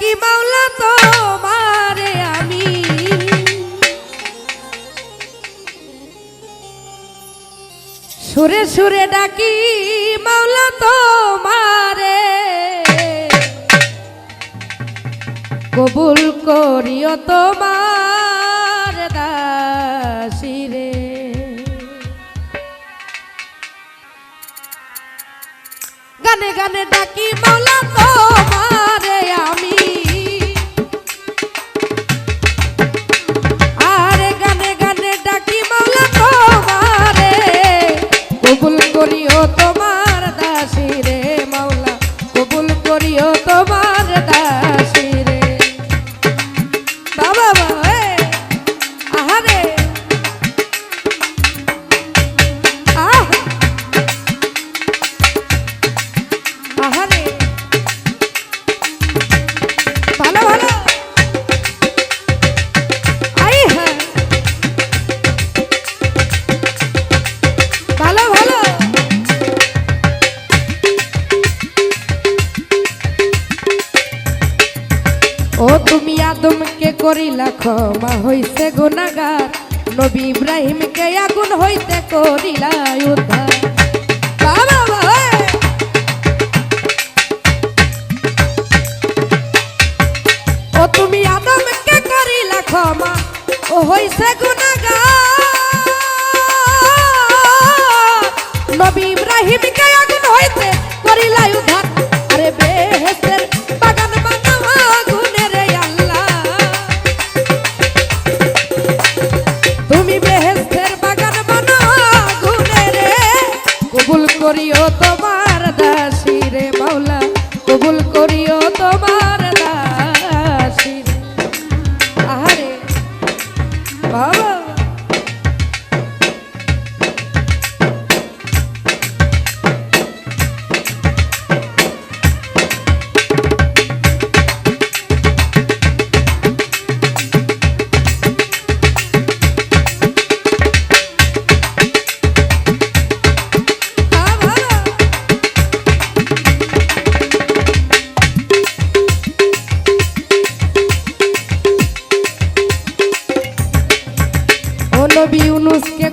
কি মাওলা তোমারে আমি? সুরে সুরে ডাকি মাওলা তোমারে। কবুল করিও তোমার ও তুমি আদমকে করিলা ক্ষমা হইছে গুণাগার নবী ইব্রাহিমকে আগুন হইতে করিলা উদ্ধার। কবুল করিও তোমার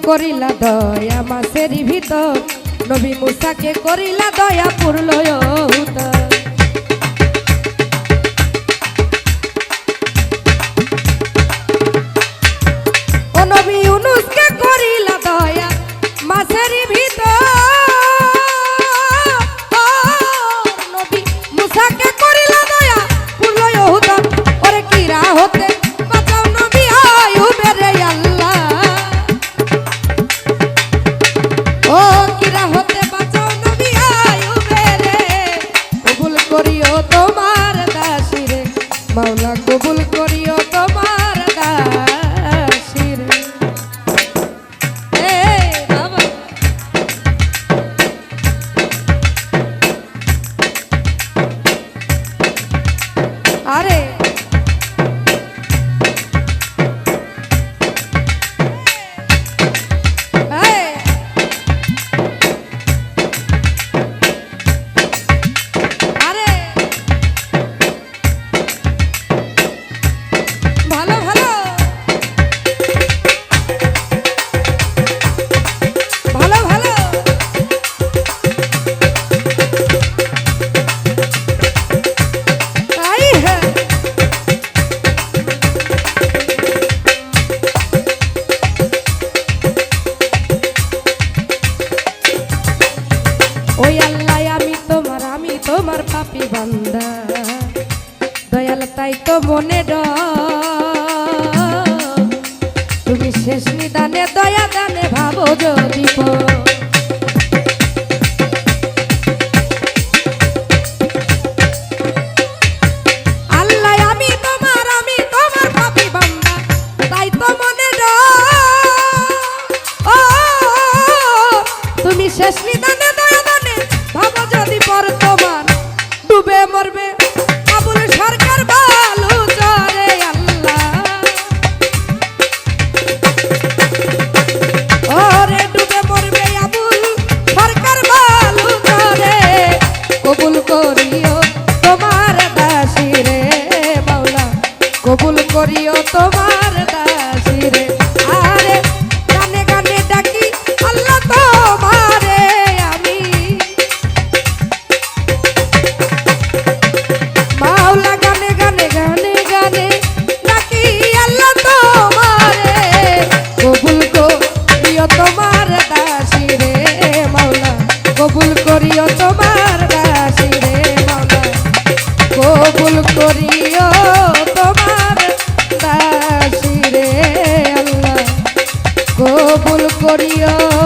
করিলা দয়া মাসের ভিতর। নবী মুসাকে করিলা দয়া পুরল ও নবী ইউনুসকে তোমার দাসিরে মাওলা কবুল তোমার পাপি বান্দা। দয়াল তাই তো মনে ড। তুমি শেষ নিদানে দয়া দানে ভাবো তোমার euforia